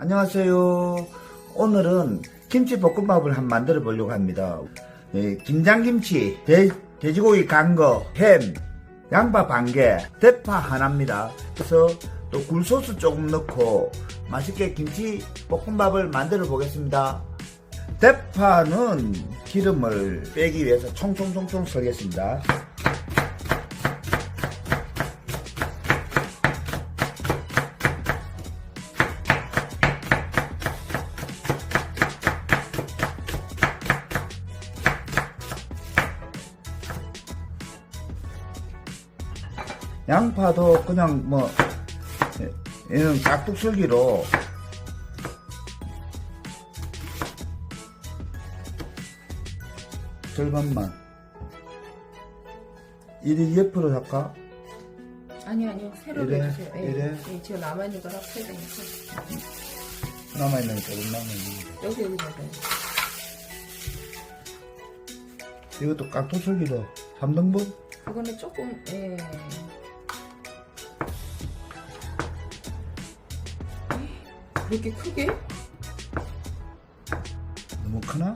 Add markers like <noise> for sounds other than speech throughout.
안녕하세요. 오늘은 김치 볶음밥을 한번 만들어 보려고 합니다. 예, 김장김치, 돼, 돼지고기 간 거, 햄, 양파 반 개, 대파 하나입니다. 그래서 또 굴소스 조금 넣고 맛있게 김치 볶음밥을 만들어 보겠습니다. 대파는 기름을 빼기 위해서 총총총총 썰겠습니다. 양파도 그냥 뭐 예, 얘는 깍둑썰기로 절반만 이리 옆으로 할까? 아니요, 아니요. 새로 이래? 해주세요. 예, 이래? 예, 지금 남아있는 거 합쳐야 되니까. 남아있는 거 조금 남아있는 여기, 여기 잡아요. 거 이것도 깍둑썰기로 3등분? 그거는 조금, 예. 그렇게 크게? 너무 크나?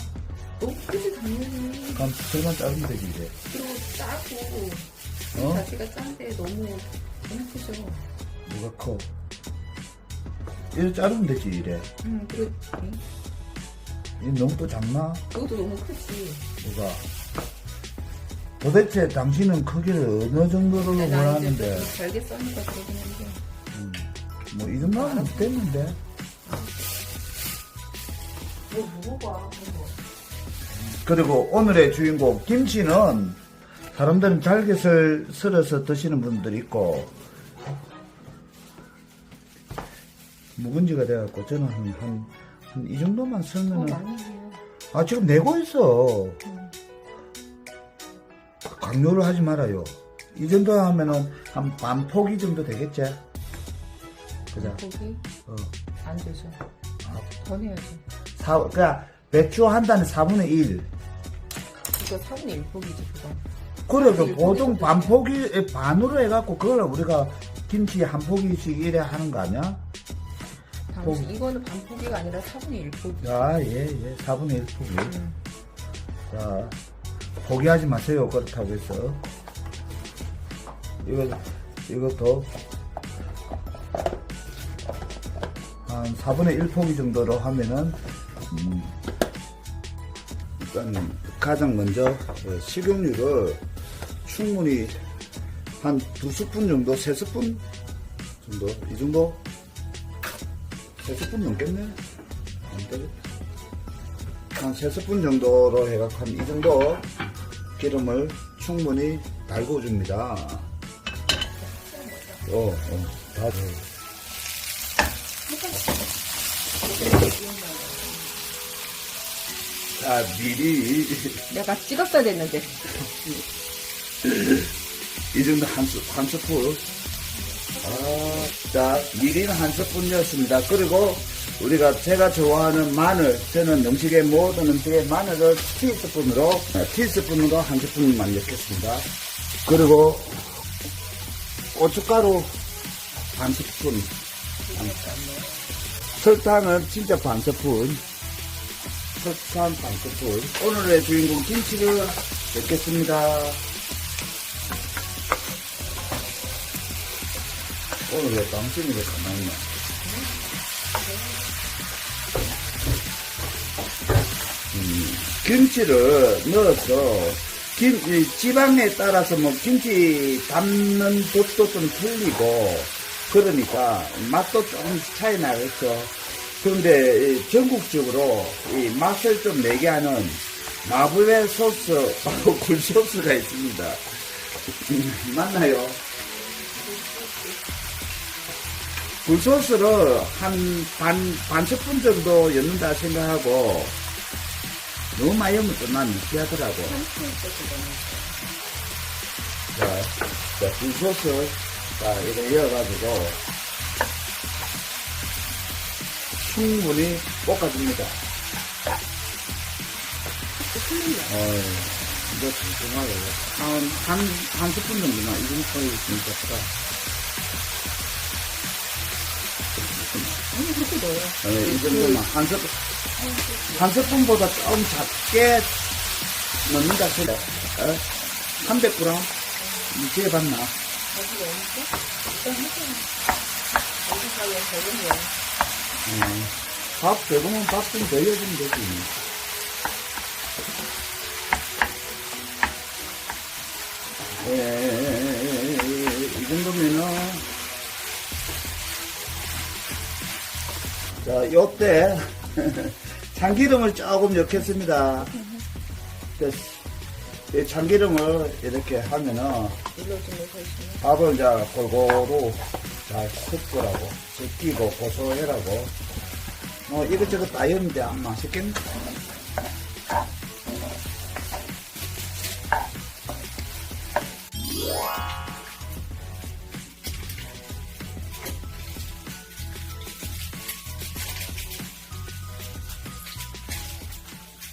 너무 크지, 당연히. 그럼 절반 자르면 되지 이제 그리고 짜고, 어? 어? 자체가 짠데 너무, 너무 크죠. 뭐가 커? 이래 자르면 되지 이래 음, 그리고, 음, 이 너무 또 작나? 그것도 너무 크지. 뭐가? 도대체 당신은 크기를 어느 정도로 원하는데 좀 잘게 써니까 그러긴 한데. 뭐이 정도면 됐는데 뭐, 먹어봐. 그리고 오늘의 주인공 김치는 사람들은 잘게 썰, 썰어서 드시는 분들이 있고 묵은지가 돼갖고 저는 한 한 한 이 정도만 어, 썰면은 해요. 아 지금 내고 있어 음. 강요를 하지 말아요 이 정도 하면은 한 반 포기 정도 되겠지 그죠 거기 어. 안 되죠. 아, 더 내야죠. 사, 그러니까 배추 한 단에 4분의 1 이거 4분의 1폭이지, 그거. 그래 그 보통 있어요. 반 포기 반으로 해갖고 그걸 우리가 김치 한 포기씩 이래 하는 거 아니야? 당시 이거는 반포기가 아니라 4분의 1포기. 야예예 4분의 1 포기 음. 자 포기하지 마세요 그렇다고 해서 이거 이것도 한 4분의 1 포기 정도로 하면은 음, 일단 가장 먼저 어, 식용유를 충분히 한 두 스푼 정도, 세 스푼 정도, 이 정도, 세 스푼 넘겠네. 안 되겠다. 한세 스푼 정도로 해갖고 한 이 정도 기름을 충분히 달궈줍니다. 어, 어, 다 돼. 자, 미리 내가 찍었어야 됐는데. 이 정도 한, 스, 한 스푼. 아, 자, 미리는 한 스푼이었습니다. 그리고 우리가 제가 좋아하는 마늘, 저는 음식에 모든 음식에 마늘을 티스푼으로, 아, 티스푼으로 한 스푼만 넣겠습니다. 그리고 고춧가루 반 스푼. 설탕은 진짜 반 스푼. 설탕 반 스푼. 오늘의 주인공 김치를 넣겠습니다. 오늘 왜왜 가만히 있나? 음, 김치를 넣어서 김, 이 지방에 따라서 뭐 김치 담는 법도 좀 틀리고 그러니까 맛도 조금 차이 나겠죠. 그런데 이 전국적으로 이 맛을 좀 내게 하는 마블의 소스, <laughs> 바로 굴소스가 있습니다. 음, <laughs> 맞나요? 굴소스를 한 반, 반 스푼 정도 넣는다 생각하고 너무 많이 넣으면 또난 느끼하더라고. 자, 자, 굴소스, 자, 이렇게 이어가지고 충분히 볶아줍니다. 어, 이거 정중하게. 한, 한, 한 스푼 정도만, 이 정도 있으면 좋다. 아니, 그렇게 넣어요. 예, 이 정도만 한 스푼 한 스푼보다 조금 작게 넣는다 그래. 어? 300g 이제 봤나? 밥 배고면 밥 좀더 해주면 되지. 예, 이 정도면은 자, 요때 <laughs> 참기름을 조금 넣겠습니다. 그, 이 참기름을 이렇게 하면은. 밥을 이제 골고루 잘 섞으라고 섞이고 고소해라고. 뭐 이것저것 다 했는데 안 맛있겠네